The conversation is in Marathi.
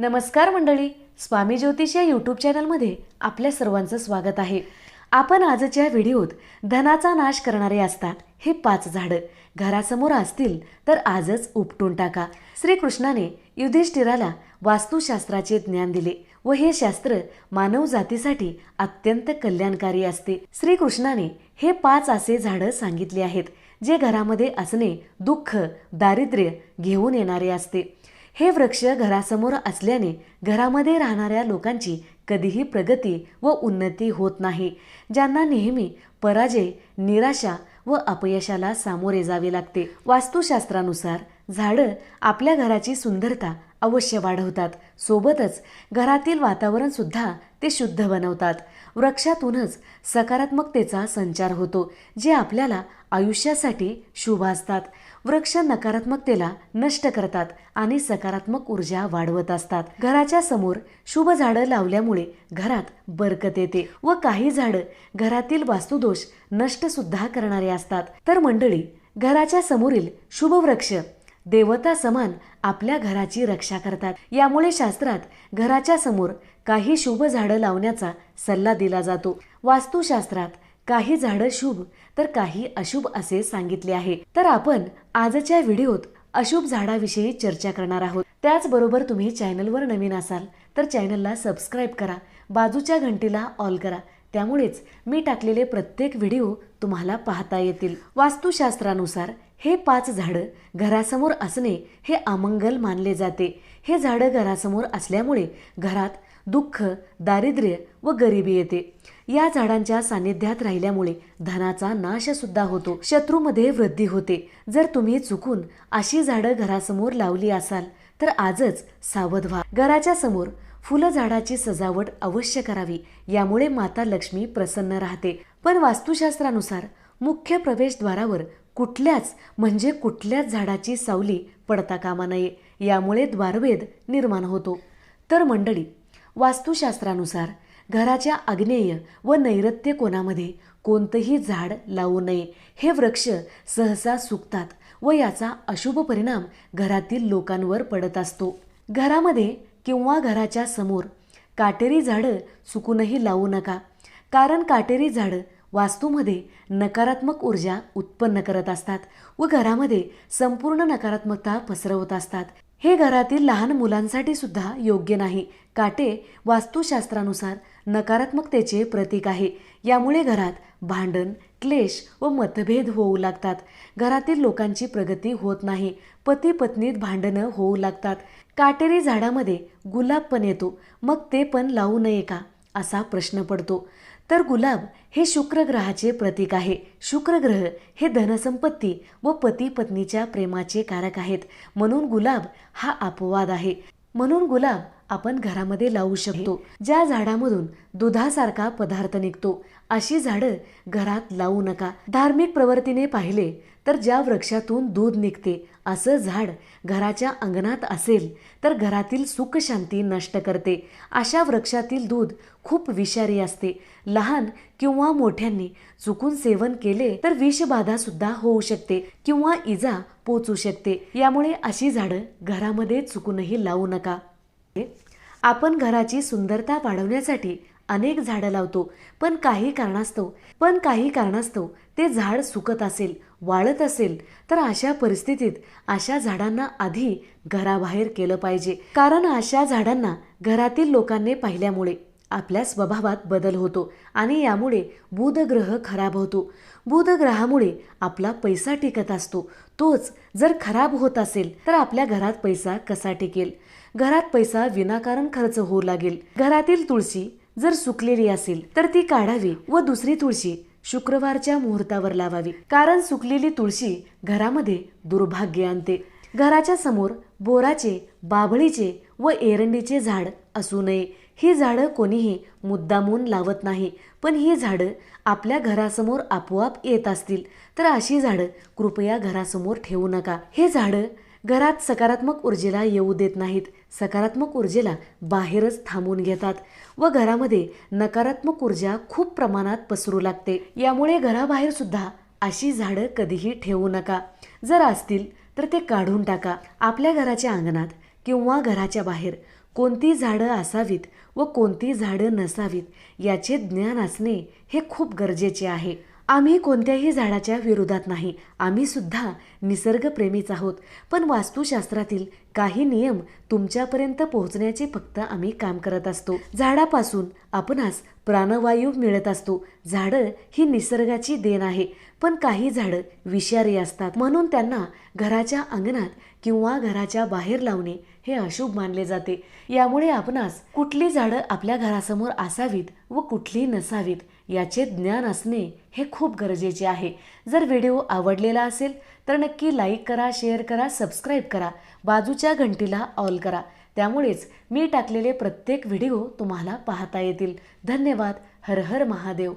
नमस्कार मंडळी स्वामी ज्योतिष या यूट्यूब चॅनलमध्ये आपल्या सर्वांचं स्वागत आहे. आपण आजच्या व्हिडिओत धनाचा नाश करणारे असतात हे पाच झाडं. घरासमोर असतील तर आजच उपटून टाका. श्रीकृष्णाने युधिष्ठिराला वास्तुशास्त्राचे ज्ञान दिले व हे शास्त्र मानव जातीसाठी अत्यंत कल्याणकारी असते. श्रीकृष्णाने हे पाच असे झाडं सांगितले आहेत जे घरामध्ये असणे दुःख दारिद्र्य घेऊन येणारे असते. हे वृक्ष घरासमोर असल्याने घरामध्ये राहणाऱ्या लोकांची कधीही प्रगती व उन्नती होत नाही ज्यांना नेहमी पराजय निराशा व अपयशाला सामोरे जावे लागते. वास्तुशास्त्रानुसार झाडं आपल्या घराची सुंदरता अवश्य वाढवतात. सोबतच घरातील वातावरणसुद्धा ते शुद्ध बनवतात. वृक्षातूनच सकारात्मकतेचा संचार होतो जे आपल्याला आयुष्यासाठी शुभ असतात. वृक्ष नकारात्मकतेला नष्ट करतात आणि सकारात्मक ऊर्जा वाढवत असतात. घराच्या समोर शुभ झाडं लावल्यामुळे घरात बरकत येते व काही झाडं घरातील वास्तुदोष नष्ट सुद्धा करणारे असतात. तर मंडळी घराच्या समोरील शुभ वृक्ष देवता समान आपल्या घराची रक्षा करतात. यामुळे शास्त्रात घराच्या समोर काही शुभ झाडं लावण्याचा सल्ला दिला जातो. वास्तुशास्त्रात काही झाडं शुभ तर काही अशुभ असे सांगितले आहे. तर आपण आजच्या व्हिडिओत अशुभ झाडाविषयी चर्चा करणार आहोत. त्याचबरोबर तुम्ही चॅनलवर नवीन असाल तर चॅनलला सबस्क्राईब करा. बाजूच्या घंटीला ऑल करा. त्यामुळेच मी टाकलेले प्रत्येक व्हिडिओ तुम्हाला पाहता येतील. वास्तुशास्त्रानुसार हे पाच झाडं घरासमोर असणे हे अमंगल मानले जाते. हे झाडं घरासमोर असल्यामुळे घरात दुःख दारिद्र्य व गरिबी येते. या झाडांच्या सानिध्यात राहिल्यामुळे धनाचा नाश सुद्धा होतो. शत्रूमध्ये वृद्धी होते. जर तुम्ही चुकून अशी झाडं घरासमोर लावली असाल तर आजच सावध व्हा. घराच्या समोर फुलझाडाची सजावट अवश्य करावी. यामुळे माता लक्ष्मी प्रसन्न राहते. पण वास्तुशास्त्रानुसार मुख्य प्रवेशद्वारावर कुठल्याच म्हणजे कुठल्याच झाडाची सावली पडता कामा नये. यामुळे द्वारभेद निर्माण होतो. तर मंडळी वास्तुशास्त्रानुसार घराच्या आग्नेय व नैऋत्य कोणामध्ये कोणतंही झाड लावू नये. हे वृक्ष सहसा सुकतात व याचा अशुभ परिणाम घरातील लोकांवर पडत असतो. घरामध्ये किंवा घराच्या समोर. काटेरी झाडं चुकूनही लावू नका. कारण काटेरी झाडं वास्तूमध्ये नकारात्मक ऊर्जा उत्पन्न करत असतात व घरामध्ये संपूर्ण नकारात्मकता पसरवत असतात. हे घरातील लहान मुलांसाठी सुद्धा योग्य नाही. काटे वास्तुशास्त्रानुसार नकारात्मकतेचे प्रतीक आहे. यामुळे घरात भांडण क्लेश व मतभेद होऊ लागतात. घरातील लोकांची प्रगती होत नाही. पती पत्नीत भांडणं होऊ लागतात. काटेरी झाडामध्ये गुलाब पण येतो. मग ते पण लावू नये का? असा प्रश्न पडतो. तर गुलाब हे शुक्र ग्रहाचे प्रतीक आहे. शुक्र ग्रह हे धनसंपत्ती व पती पत्नीच्या प्रेमाचे कारक आहेत. म्हणून गुलाब हा अपवाद आहे. म्हणून गुलाब आपण घरामध्ये लावू शकतो. ज्या झाडामधून दुधासारखा पदार्थ निघतो अशी झाडं घरात लावू नका. धार्मिक प्रवृत्तीने पाहिले तर ज्या वृक्षातून दूध निघते असं झाड घराच्या अंगणात असेल तर घरातील सुखशांती नष्ट करते. अशा वृक्षातील दूध खूप विषारी असते. लहान किंवा मोठ्यांनी चुकून सेवन केले तर विषबाधा सुद्धा होऊ शकते किंवा इजा पोचू शकते. यामुळे अशी झाडं घरामध्ये चुकूनही लावू नका. आपण घराची सुंदरता वाढवण्यासाठी अनेक झाडं लावतो. पण काही कारणास्तव पण काही कारणास्तव ते झाड सुकत असेल वाळत असेल तर अशा परिस्थितीत अशा झाडांना आधी घराबाहेर केलं पाहिजे. कारण अशा झाडांना घरातील लोकांनी पाहिल्यामुळे आपल्या स्वभावात बदल होतो आणि यामुळे बुधग्रह खराब होतो. बुधग्रहामुळे आपला पैसा टिकत असतो. तोच जर खराब होत असेल तर आपल्या घरात पैसा कसा टिकेल? घरात पैसा विनाकारण खर्च होऊ लागेल. घरातील तुळशी जर सुकलेली असेल तर ती काढावी व दुसरी तुळशी शुक्रवारच्या मुहूर्तावर लावावी. कारण सुकलेली तुळशी घरामध्ये दुर्भाग्य आणते. घराच्या समोर बोराचे बाभळीचे व एरंडीचे झाड असू नये. ही झाडं कोणीही मुद्दामून लावत नाही. पण ही झाडं आपल्या घरासमोर आपोआप येत असतील तर अशी झाडं कृपया घरासमोर ठेवू नका. हे झाडं घरात सकारात्मक ऊर्जेला येऊ देत नाहीत. सकारात्मक ऊर्जेला बाहेरच थांबून घेतात व घरामध्ये नकारात्मक ऊर्जा खूप प्रमाणात पसरू लागते. यामुळे घराबाहेर सुद्धा अशी झाडं कधीही ठेवू नका. जर असतील तर ते काढून टाका. आपल्या घराच्या अंगणात किंवा घराच्या बाहेर कोणती झाडं असावीत व कोणती झाडं नसावीत याचे ज्ञान असणे हे खूप गरजेचे आहे. आम्ही कोणत्याही झाडाच्या विरोधात नाही. आम्ही सुद्धा निसर्गप्रेमीच आहोत. पण वास्तुशास्त्रातील काही नियम तुमच्यापर्यंत पोहोचण्याचे फक्त आम्ही काम करत असतो. झाडापासून आपणास प्राणवायू मिळत असतो. झाडं ही निसर्गाची देण आहे. पण काही झाडं विषारी असतात. म्हणून त्यांना घराच्या अंगणात किंवा घराच्या बाहेर लावणे हे अशुभ मानले जाते. यामुळे आपणास कुठली झाडं आपल्या घरासमोर असावीत व कुठली नसावीत याचे ज्ञान असणे हे खूप गरजेचे आहे. जर व्हिडिओ आवडलेला असेल तर नक्की लाईक करा शेअर करा सबस्क्राईब करा. बाजूच्या घंटीला ऑल करा. त्यामुळेच मी टाकलेले प्रत्येक व्हिडिओ तुम्हाला पाहता येतील. धन्यवाद. हर हर महादेव.